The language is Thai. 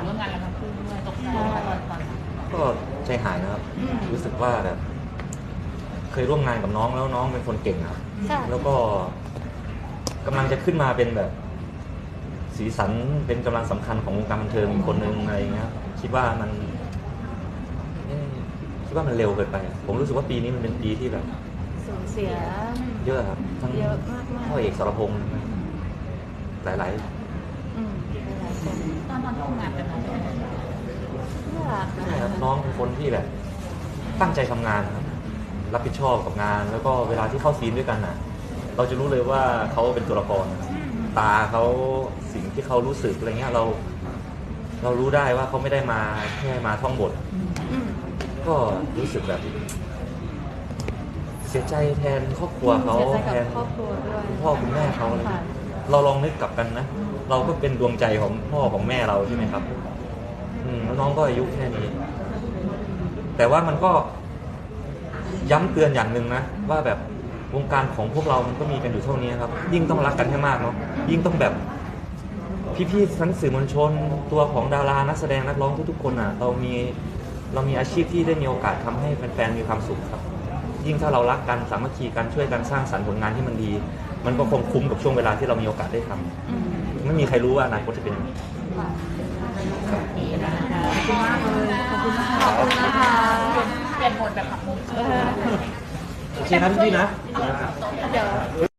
โอกาสร่วมงานกันทั้งคู่ด้วยตกใจไหมตอนตอนนั้นก็ใจหายนะครับ อืม รู้สึกว่าแบบ เคยร่วมงานกับน้องแล้วน้องเป็นคนเก่งครับ ค่ะ แล้วก็กำลังจะขึ้นมาเป็นแบบ สีสันเป็นกำลังสำคัญของวงการบันเทิงอีกคนนึงอะไรอย่างเงี้ยคิดว่ามันเอ๊ะคิดว่ามันเร็วเกินไปอะผมรู้สึกว่าปีนี้มันเป็นปีที่แบบ สูญเสีย เยอะครับทั้งเยอะมากๆ พ่อเอกสรพงษ์หลาย อืมหลายๆคน ตอนตอนที่ทำงานกันน้องเป็นยังไงน่ารักๆนะใช่คคะรับน้องเป็นคนที่แบบ ตั้งใจทำงานครับรับผิดชอบกับงาน แล้วก็เวลาที่เข้าซีนด้วยกันน่ะ เราจะรู้เลยว่าเขาเป็นตัวละครตาเขาสิ่งที่เขารู้สึกอะไรเงี้ยเรา เรารู้ได้ว่าเขาไม่ได้มาแค่มาท่องบท อืมก็รู้สึกแบบ เสียใจแทนครอบครัวเขาเสียใจแทกับนครอบครัวด้วยคุณพ่อคุณแม่เขาอะไรค่ะเงี้ย เราลองนึกกลับกันนะ เราก็เป็นดวงใจของพ่อของแม่เราใช่ไหมครับ อืมแล้วน้องก็อายุแค่นี้ แต่ว่ามันก็ย้ำเตือนอย่างหนึ่งนะว่าแบบวงการของพวกเรามันก็มีกันอยู่เท่านี้ครับ ยิ่งต้องรักกันให้มากเนาะยิ่งต้องแบบพี่ๆทั้งสื่อมวลชนตัวของดารานักแสดงนักร้องทุกๆคนอะ เรามีเรามีอาชีพที่ได้มีโอกาสทำให้แฟนๆมีความสุขครับ ยิ่งถ้าเรารักกันสามัคคีกันช่วยกันสร้างสรรค์ผลงานที่มันดี มันก็คงคุ้มกับช่วงเวลาที่เรามีโอกาสได้ทำอืมไม่มีใครรู้ว่าอนาคตจะเป็นยังไงค่ะขอบคุณมากเลยขอบคุณนะคะขอบคุณนะคะเปลี่ยนบทแบบผักมุกเออโอเคนะพี่ๆนะเดี๋ยว